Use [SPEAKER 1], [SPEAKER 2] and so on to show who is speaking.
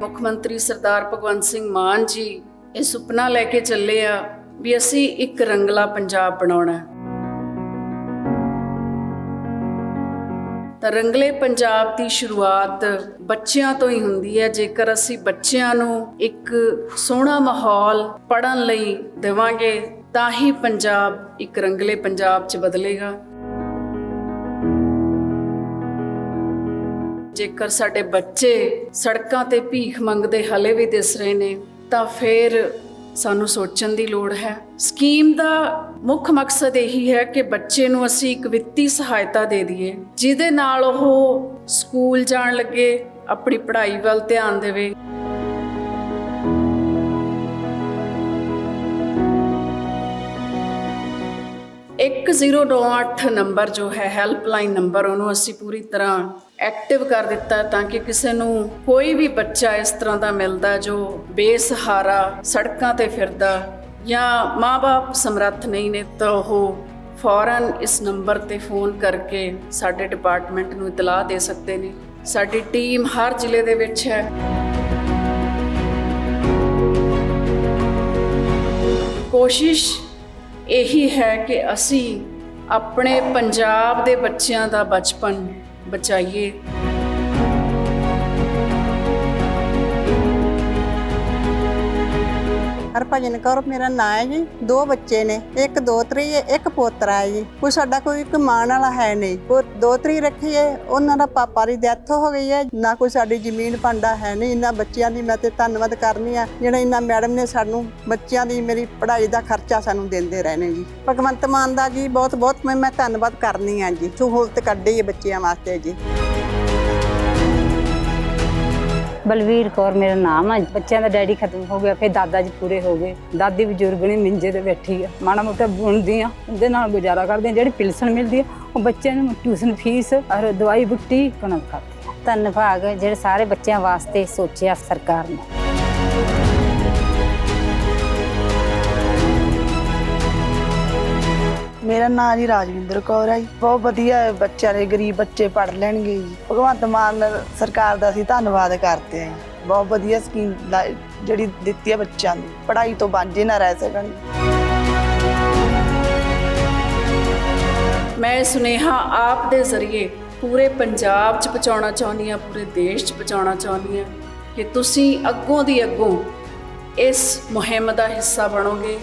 [SPEAKER 1] ਮੁੱਖ ਮੰਤਰੀ ਸਰਦਾਰ ਭਗਵੰਤ ਸਿੰਘ ਮਾਨ ਜੀ ਇਹ ਸੁਪਨਾ ਲੈ ਕੇ ਚੱਲੇ ਆ ਵੀ ਅਸੀਂ ਇੱਕ ਰੰਗਲਾ ਪੰਜਾਬ ਬਣਾਉਣਾ ਤਾਂ ਰੰਗਲੇ ਪੰਜਾਬ ਦੀ ਸ਼ੁਰੂਆਤ ਬੱਚਿਆਂ ਤੋਂ ਹੀ ਹੁੰਦੀ ਹੈ। ਜੇਕਰ ਅਸੀਂ ਬੱਚਿਆਂ ਨੂੰ ਇੱਕ ਸੋਹਣਾ ਮਾਹੌਲ ਪੜਨ ਲਈ ਦੇਵਾਂਗੇ, ਤਾਂ ਹੀ ਪੰਜਾਬ ਇੱਕ ਰੰਗਲੇ ਪੰਜਾਬ 'ਚ ਬਦਲੇਗਾ। ਜੇਕਰ ਸਾਡੇ ਬੱਚੇ ਸੜਕਾਂ ਤੇ ਭੀਖ ਮੰਗਦੇ ਹਲੇ ਵੀ ਦਿਸ ਰਹੇ ਨੇ, ਤਾਂ ਫਿਰ ਸਾਨੂੰ ਸੋਚਣ ਦੀ ਲੋੜ ਹੈ। ਸਕੀਮ ਦਾ ਮੁੱਖ ਮਕਸਦ ਇਹੀ ਹੈ ਕਿ ਬੱਚੇ ਨੂੰ ਅਸੀਂ ਇੱਕ ਵਿੱਤੀ ਸਹਾਇਤਾ ਦੇ ਦਈਏ, ਜਿਹਦੇ ਨਾਲ ਉਹ ਸਕੂਲ ਜਾਣ ਲੱਗੇ, ਆਪਣੀ ਪੜ੍ਹਾਈ ਵੱਲ ਧਿਆਨ ਦੇਵੇ। 1098 ਨੰਬਰ ਜੋ ਹੈ ਹੈਲਪਲਾਈਨ ਨੰਬਰ, ਉਹਨੂੰ ਅਸੀਂ ਪੂਰੀ ਤਰ੍ਹਾਂ ਐਕਟਿਵ ਕਰ ਦਿੱਤਾ ਤਾਂ ਕਿ ਕਿਸੇ ਨੂੰ ਕੋਈ ਵੀ ਬੱਚਾ ਇਸ ਤਰ੍ਹਾਂ ਦਾ ਮਿਲਦਾ ਜੋ ਬੇਸਹਾਰਾ ਸੜਕਾਂ ਤੇ ਫਿਰਦਾ ਜਾਂ ਮਾਪੇ ਸਮਰੱਥ ਨਹੀਂ ਨੇ ਤਾਂ ਉਹ ਫੌਰਨ ਇਸ ਨੰਬਰ ਤੇ ਫੋਨ ਕਰਕੇ ਸਾਡੇ ਡਿਪਾਰਟਮੈਂਟ ਨੂੰ ਇਤਲਾਹ ਦੇ ਸਕਦੇ ਨੇ। ਸਾਡੀ ਟੀਮ ਹਰ ਜ਼ਿਲ੍ਹੇ ਦੇ ਵਿੱਚ ਹੈ। ਕੋਸ਼ਿਸ਼ ਇਹੀ ਹੈ ਕਿ ਅਸੀਂ ਆਪਣੇ ਪੰਜਾਬ ਦੇ ਬੱਚਿਆਂ ਦਾ ਬਚਪਨ ਬਚਾਈਏ।
[SPEAKER 2] ਹਰਭਜਨ ਕੌਰ, ਮੇਰਾ ਨਾਂ ਹੈ ਜੀ, ਦੋ ਬੱਚੇ ਨੇ, ਇੱਕ ਦੋਤਰੀ ਹੈ, ਇੱਕ ਪੋਤਰਾ ਹੈ ਜੀ। ਕੋਈ ਸਾਡਾ ਕੋਈ ਕਮਾਉਣ ਵਾਲਾ ਹੈ ਨਹੀਂ। ਉਹ ਦੋਤਰੀ ਰੱਖੀ ਹੈ, ਉਹਨਾਂ ਦਾ ਪਾਪਾ ਦੀ ਡੈਥ ਹੋ ਗਈ ਹੈ, ਨਾ ਕੋਈ ਸਾਡੀ ਜ਼ਮੀਨ ਭਾਂਡਾ ਹੈ ਨਹੀਂ, ਇਹਨਾਂ ਬੱਚਿਆਂ ਦੀ ਮੈਂ ਤੇ ਧੰਨਵਾਦ ਕਰਨੀ ਆ ਜਿਹੜਾ ਇਹਨਾਂ ਮੈਡਮ ਨੇ ਸਾਨੂੰ ਬੱਚਿਆਂ ਦੀ ਮੇਰੀ ਪੜ੍ਹਾਈ ਦਾ ਖਰਚਾ ਸਾਨੂੰ ਦਿੰਦੇ ਰਹੇ ਨੇ ਜੀ। ਭਗਵੰਤ ਮਾਨ ਦਾ ਜੀ ਬਹੁਤ ਬਹੁਤ ਮੈਂ ਮੈਂ ਧੰਨਵਾਦ ਕਰਨੀ ਆ ਜੀ। ਸਹੂਲਤ ਕੱਢੀ ਹੈ ਬੱਚਿਆਂ ਵਾਸਤੇ ਜੀ।
[SPEAKER 3] ਬਲਵੀਰ ਕੌਰ ਮੇਰਾ ਨਾਮ ਹੈ ਬੱਚਿਆਂ ਦਾ ਡੈਡੀ ਖਤਮ ਹੋ ਗਿਆ, ਫਿਰ ਦਾਦਾ ਜੀ ਪੂਰੇ ਹੋ ਗਏ। ਦਾਦੀ ਬਜ਼ੁਰਗ ਨੇ ਮਿੰਜੇ ਤੇ ਬੈਠੀ ਆ। ਮਾੜਾ ਮੋਟਾ ਬੁਣਦੀ ਆ, ਉਹਦੇ ਨਾਲ ਗੁਜ਼ਾਰਾ ਕਰਦੇ ਆ। ਜਿਹੜੀ ਪਿਲਸਣ ਮਿਲਦੀ ਆ, ਉਹ ਬੱਚਿਆਂ ਨੂੰ ਟਿਊਸ਼ਨ ਫੀਸ ਔਰ ਦਵਾਈ ਬੁੱਟੀ ਕਣਕ ਕਰਦੀ ਧੰਨਵਾਦ ਜਿਹੜੇ ਸਾਰੇ ਬੱਚਿਆਂ ਵਾਸਤੇ ਸੋਚਿਆ ਸਰਕਾਰ ਨੇ।
[SPEAKER 4] ਮੇਰਾ ਨਾਮ ਜੀ ਰਾਜਵਿੰਦਰ ਕੌਰ ਹੈ ਜੀ ਬਹੁਤ ਵਧੀਆ ਹੈ ਬੱਚਿਆਂ ਦੇ ਗਰੀਬ ਬੱਚੇ ਪੜ ਲੈਣਗੇ ਜੀ ਭਗਵੰਤ ਮਾਨ ਸਰਕਾਰ ਦਾ ਅਸੀਂ ਧੰਨਵਾਦ ਕਰਦੇ ਹਾਂ ਜੀ ਬਹੁਤ ਵਧੀਆ ਸਕੀਮ ਲਾ- ਜਿਹੜੀ ਦਿੱਤੀ ਹੈ ਬੱਚਿਆਂ ਦੀ ਪੜ੍ਹਾਈ ਤੋਂ ਵਾਂਝੇ ਨਾ ਰਹਿ ਸਕਣ
[SPEAKER 1] ਮੈਂ ਇਹ ਸੁਨੇਹਾ ਆਪ ਦੇ ਜ਼ਰੀਏ ਪੂਰੇ ਪੰਜਾਬ 'ਚ ਪਹੁੰਚਾਉਣਾ ਚਾਹੁੰਦੀ ਹਾਂ ਪੂਰੇ ਦੇਸ਼ 'ਚ ਪਹੁੰਚਾਉਣਾ ਚਾਹੁੰਦੀ ਹਾਂ ਕਿ ਤੁਸੀਂ ਅੱਗੋਂ ਦੀ ਅੱਗੋਂ ਇਸ ਮੁਹਿੰਮ ਦਾ ਹਿੱਸਾ ਬਣੋਗੇ